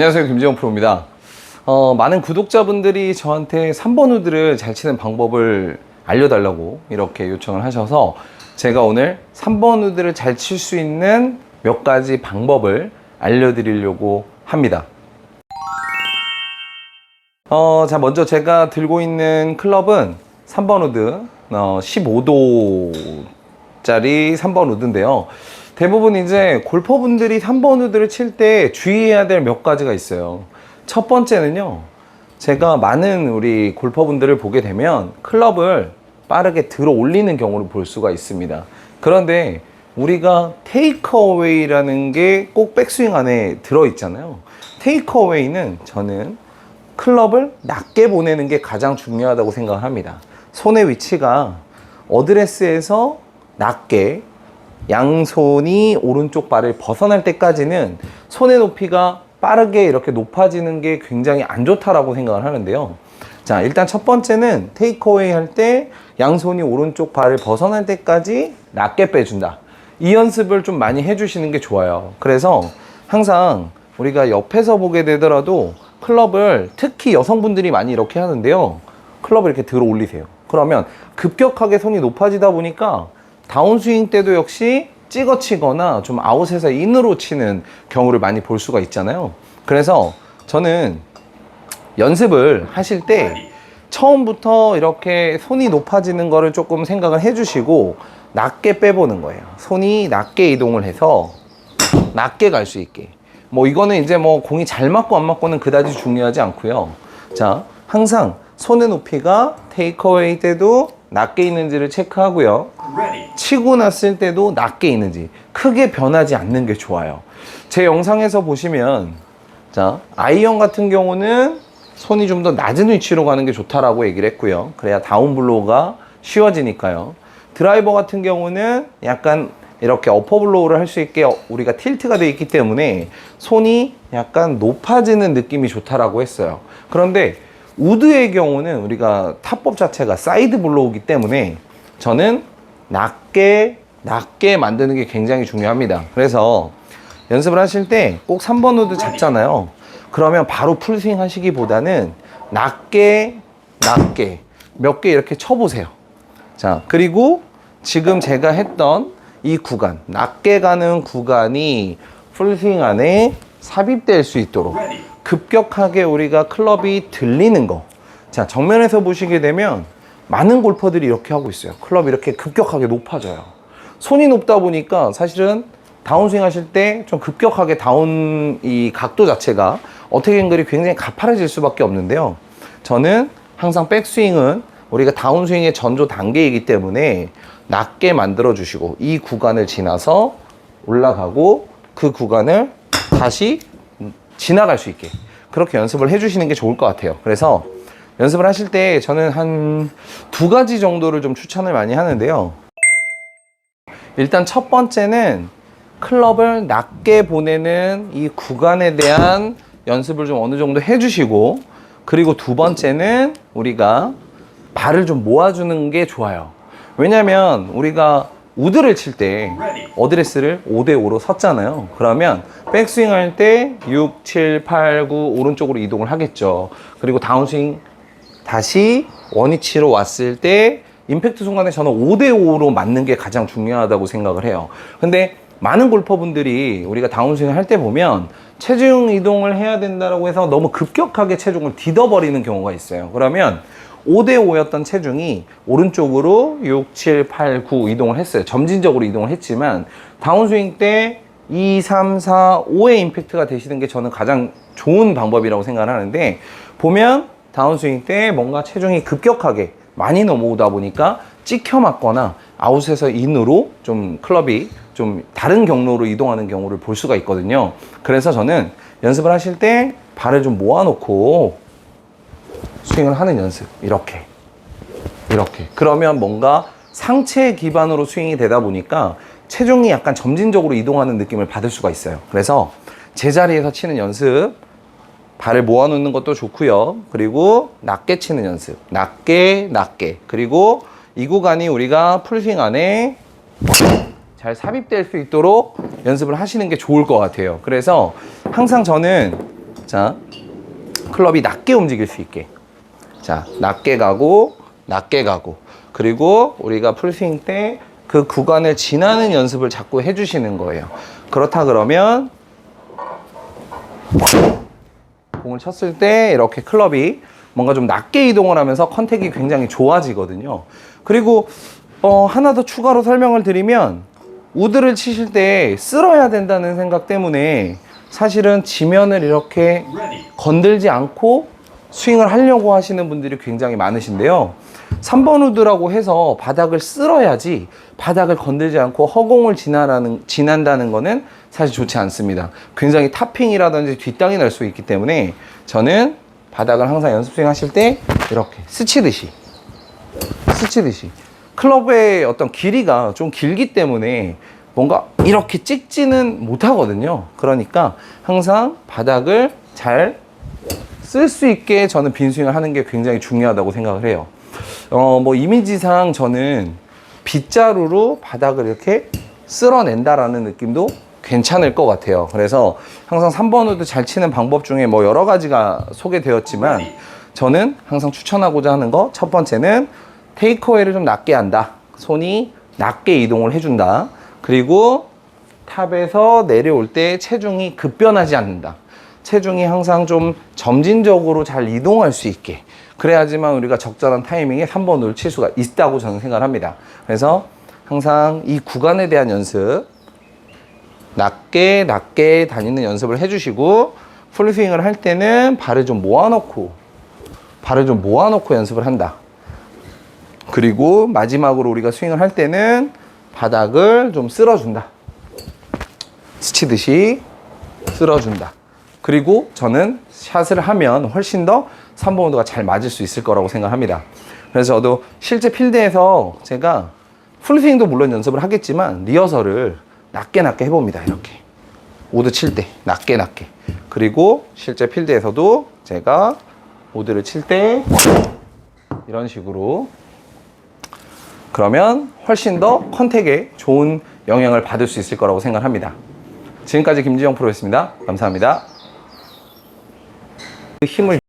안녕하세요 김지영 프로입니다. 어, 많은 구독자분들이 저한테 3번 우드를 잘 치는 방법을 알려달라고 이렇게 요청을 하셔서 제가 오늘 3번 우드를 잘 칠 수 있는 몇 가지 방법을 알려드리려고 합니다. 어, 자, 먼저 제가 들고 있는 클럽은 3번 우드, 어, 15도 짜리 3번 우드인데요. 대부분 이제 골퍼분들이 3번 우드를 칠 때 주의해야 될 몇 가지가 있어요. 첫 번째는요, 제가 많은 우리 골퍼분들을 보게 되면 클럽을 빠르게 들어 올리는 경우를 볼 수가 있습니다. 그런데 우리가 테이크어웨이라는 게 꼭 백스윙 안에 들어 있잖아요. 테이크어웨이는 저는 클럽을 낮게 보내는 게 가장 중요하다고 생각을 합니다. 손의 위치가 어드레스에서 낮게 양손이 오른쪽 발을 벗어날 때까지는 손의 높이가 빠르게 이렇게 높아지는 게 굉장히 안 좋다라고 생각을 하는데요. 자, 일단 첫 번째는 테이크어웨이 할 때 양손이 오른쪽 발을 벗어날 때까지 낮게 빼준다. 이 연습을 좀 많이 해주시는 게 좋아요. 그래서 항상 우리가 옆에서 보게 되더라도 클럽을 특히 여성분들이 많이 이렇게 하는데요. 클럽을 이렇게 들어 올리세요. 그러면 급격하게 손이 높아지다 보니까 다운스윙 때도 역시 찍어 치거나 좀 아웃에서 인으로 치는 경우를 많이 볼 수가 있잖아요. 그래서 저는 연습을 하실 때 처음부터 이렇게 손이 높아지는 거를 조금 생각을 해주시고 낮게 빼보는 거예요. 손이 낮게 이동을 해서 낮게 갈 수 있게. 뭐 이거는 이제 뭐 공이 잘 맞고 안 맞고는 그다지 중요하지 않고요. 자, 항상 손의 높이가 테이크어웨이 때도 낮게 있는지를 체크하고요. 치고 났을 때도 낮게 있는지 크게 변하지 않는 게 좋아요. 제 영상에서 보시면 자, 아이언 같은 경우는 손이 좀 더 낮은 위치로 가는 게 좋다라고 얘기를 했고요. 그래야 다운 블로우가 쉬워지니까요. 드라이버 같은 경우는 약간 이렇게 어퍼 블로우를 할 수 있게 우리가 틸트가 되어 있기 때문에 손이 약간 높아지는 느낌이 좋다라고 했어요. 그런데 우드의 경우는 우리가 타법 자체가 사이드 블로우기 때문에 저는 낮게 낮게 만드는 게 굉장히 중요합니다. 그래서 연습을 하실 때 꼭 3번 우드 잡잖아요. 그러면 바로 풀스윙 하시기보다는 낮게 낮게 몇 개 이렇게 쳐보세요. 자, 그리고 지금 제가 했던 이 구간, 낮게 가는 구간이 풀스윙 안에 삽입될 수 있도록 급격하게 우리가 클럽이 들리는 거. 자, 정면에서 보시게 되면 많은 골퍼들이 이렇게 하고 있어요. 클럽이 이렇게 급격하게 높아져요. 손이 높다 보니까 사실은 다운스윙 하실 때 좀 급격하게 다운 이 각도 자체가 어떻게 en글이 굉장히 가파라질 수밖에 없는데요. 저는 항상 백스윙은 우리가 다운스윙의 전조 단계이기 때문에 낮게 만들어 주시고 이 구간을 지나서 올라가고 그 구간을 다시 지나갈 수 있게 그렇게 연습을 해주시는 게 좋을 것 같아요. 그래서 연습을 하실 때 저는 한 두 가지 정도를 좀 추천을 많이 하는데요. 일단 첫 번째는 클럽을 낮게 보내는 이 구간에 대한 연습을 좀 어느 정도 해주시고 그리고 두 번째는 우리가 발을 좀 모아주는 게 좋아요. 왜냐면 우리가 우드를 칠 때 어드레스를 5대5로 섰잖아요. 그러면 백스윙 할 때 6, 7, 8, 9 오른쪽으로 이동을 하겠죠. 그리고 다운스윙 다시 원위치로 왔을 때 임팩트 순간에 저는 5대5로 맞는 게 가장 중요하다고 생각을 해요. 근데 많은 골퍼분들이 우리가 다운스윙 할 때 보면 체중 이동을 해야 된다고 해서 너무 급격하게 체중을 디뎌버리는 경우가 있어요. 그러면 5대5였던 체중이 오른쪽으로 6, 7, 8, 9 이동을 했어요. 점진적으로 이동을 했지만 다운스윙 때 2, 3, 4, 5의 임팩트가 되시는 게 저는 가장 좋은 방법이라고 생각을 하는데 보면 다운스윙 때 뭔가 체중이 급격하게 많이 넘어오다 보니까 찍혀 맞거나 아웃에서 인으로 좀 클럽이 좀 다른 경로로 이동하는 경우를 볼 수가 있거든요. 그래서 저는 연습을 하실 때 발을 좀 모아놓고 스윙을 하는 연습. 이렇게. 이렇게. 그러면 뭔가 상체 기반으로 스윙이 되다 보니까 체중이 약간 점진적으로 이동하는 느낌을 받을 수가 있어요. 그래서 제자리에서 치는 연습, 발을 모아놓는 것도 좋고요. 그리고 낮게 치는 연습. 낮게, 낮게. 그리고 이 구간이 우리가 풀스윙 안에 잘 삽입될 수 있도록 연습을 하시는 게 좋을 것 같아요. 그래서 항상 저는 자, 클럽이 낮게 움직일 수 있게. 자, 낮게 가고, 낮게 가고. 그리고 우리가 풀스윙 때 그 구간을 지나는 연습을 자꾸 해주시는 거예요. 그렇다 그러면 공을 쳤을 때 이렇게 클럽이 뭔가 좀 낮게 이동을 하면서 컨택이 굉장히 좋아지거든요. 그리고 어, 하나 더 추가로 설명을 드리면 우드를 치실 때 쓸어야 된다는 생각 때문에 사실은 지면을 이렇게 건들지 않고 스윙을 하려고 하시는 분들이 굉장히 많으신데요. 3번 우드라고 해서 바닥을 쓸어야지 바닥을 건들지 않고 허공을 지나라는, 지난다는 거는 사실 좋지 않습니다. 굉장히 타핑이라든지 뒷땅이 날 수 있기 때문에 저는 바닥을 항상 연습 스윙 하실 때 이렇게 스치듯이 스치듯이 클럽의 어떤 길이가 좀 길기 때문에 뭔가 이렇게 찍지는 못하거든요. 그러니까 항상 바닥을 잘 쓸 수 있게 저는 빈스윙을 하는 게 굉장히 중요하다고 생각을 해요. 어, 뭐 이미지상 저는 빗자루로 바닥을 이렇게 쓸어낸다라는 느낌도 괜찮을 것 같아요. 그래서 항상 3번 우드 잘 치는 방법 중에 뭐 여러 가지가 소개되었지만 저는 항상 추천하고자 하는 거 첫 번째는 테이크어웨이를 좀 낮게 한다. 손이 낮게 이동을 해준다. 그리고 탑에서 내려올 때 체중이 급변하지 않는다. 체중이 항상 좀 점진적으로 잘 이동할 수 있게. 그래야지만 우리가 적절한 타이밍에 3번을 칠 수가 있다고 저는 생각을 합니다. 그래서 항상 이 구간에 대한 연습, 낮게 낮게 다니는 연습을 해주시고 풀스윙을 할 때는 발을 좀 모아놓고 발을 좀 모아놓고 연습을 한다. 그리고 마지막으로 우리가 스윙을 할 때는 바닥을 좀 쓸어준다. 스치듯이 쓸어준다. 그리고 저는 샷을 하면 훨씬 더 3번 우드가 잘 맞을 수 있을 거라고 생각합니다. 그래서 저도 실제 필드에서 제가 풀스윙도 물론 연습을 하겠지만 리허설을 낮게 낮게 해봅니다. 이렇게. 우드 칠 때 낮게 낮게. 그리고 실제 필드에서도 제가 우드를 칠 때 이런 식으로 그러면 훨씬 더 컨택에 좋은 영향을 받을 수 있을 거라고 생각합니다. 지금까지 김지영 프로였습니다. 감사합니다. 그 힘을